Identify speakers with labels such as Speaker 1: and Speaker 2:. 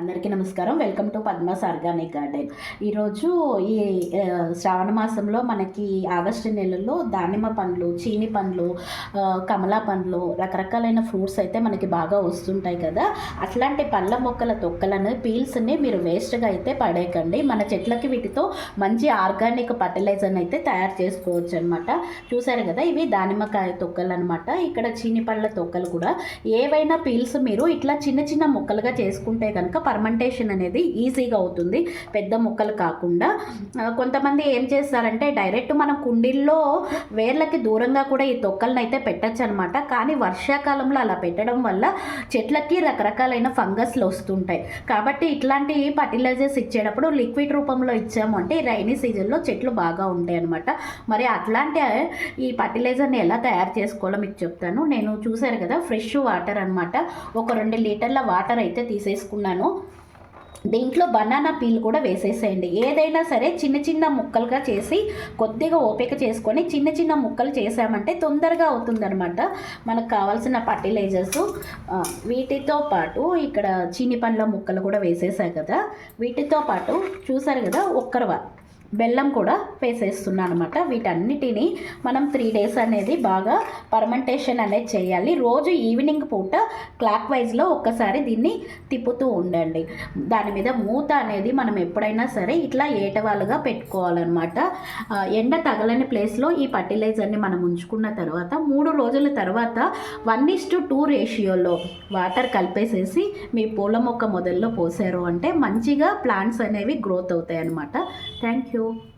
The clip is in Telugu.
Speaker 1: అందరికీ నమస్కారం. Welcome to Padma's organic garden. ఈరోజు ఈ శ్రావణ మాసంలో మనకి ఆగస్టు నెలలో దానిమ్మ పండ్లు చీని పండ్లు కమలా పండ్లు రకరకాలైన ఫ్రూట్స్ అయితే మనకి బాగా వస్తుంటాయి కదా. అట్లాంటి పళ్ళ మొక్కల తొక్కలను పీల్స్ని మీరు వేస్ట్గా అయితే పడేయకండి. మన చెట్లకి వీటితో మంచి ఆర్గానిక్ ఫర్టిలైజర్ని అయితే తయారు చేసుకోవచ్చు అనమాట చూసారు కదా ఇవి దానిమ్మకాయ తొక్కలు అనమాట ఇక్కడ చీని పళ్ళ తొక్కలు కూడా ఏవైనా పీల్స్ మీరు ఇట్లా చిన్న చిన్న ముక్కలుగా చేసుకుంటే కనుక పర్మెంటేషన్ అనేది ఈజీగా అవుతుంది పెద్ద ముక్కలు కాకుండా. కొంతమంది ఏం చేస్తారంటే డైరెక్ట్ మనం కుండీల్లో వేర్లకి దూరంగా కూడా ఈ తొక్కలను అయితే పెట్టచ్చు అనమాట కానీ వర్షాకాలంలో అలా పెట్టడం వల్ల చెట్లకి రకరకాలైన ఫంగస్లు వస్తుంటాయి. కాబట్టి ఇట్లాంటి ఫర్టిలైజర్స్ ఇచ్చేటప్పుడు లిక్విడ్ రూపంలో ఇచ్చాము అంటే ఈ రైనీ సీజన్లో చెట్లు బాగా ఉంటాయి అనమాట మరి అట్లాంటి ఈ ఫర్టిలైజర్ని ఎలా తయారు చేసుకోవాలో మీకు చెప్తాను. నేను చూశాను కదా ఫ్రెష్ వాటర్ అనమాట. ఒక రెండు లీటర్ల వాటర్ అయితే తీసేసుకున్నాను. దీంట్లో బనానా పీల్ కూడా వేసేసేయండి. ఏదైనా సరే చిన్న చిన్న ముక్కలుగా చేసి కొద్దిగా ఓపిక చేసుకొని చిన్న చిన్న ముక్కలు చేసామంటే తొందరగా అవుతుందన్నమాట. మనకు కావాల్సిన ఫర్టిలైజర్స్ వీటితో పాటు ఇక్కడ చీని పండ్ల ముక్కలు కూడా వేసేసా కదా. వీటితో పాటు చూసారు కదా ఒక్కరవ బెల్లం కూడా వేసేస్తున్నాను అనమాట వీటన్నిటిని మనం త్రీ డేస్ అనేది బాగా పర్మెంటేషన్ అనేది చేయాలి. రోజు ఈవినింగ్ పూట క్లాక్ వైజ్లో ఒక్కసారి దీన్ని తిప్పుతూ ఉండండి. దాని మీద మూత అనేది మనం ఎప్పుడైనా సరే ఇట్లా ఏటవాలుగా పెట్టుకోవాలన్నమాట. ఎండ తగలని ప్లేస్లో ఈ ఫర్టిలైజర్ని మనం ఉంచుకున్న తర్వాత మూడు రోజుల తర్వాత వన్ ఇస్ టు టూ రేషియోలో వాటర్ కలిపేసేసి మీ పూల మొక్క మొదల్లో పోసారు అంటే మంచిగా ప్లాంట్స్ అనేవి గ్రోత్ అవుతాయి అన్నమాట థ్యాంక్ యూ exemplo,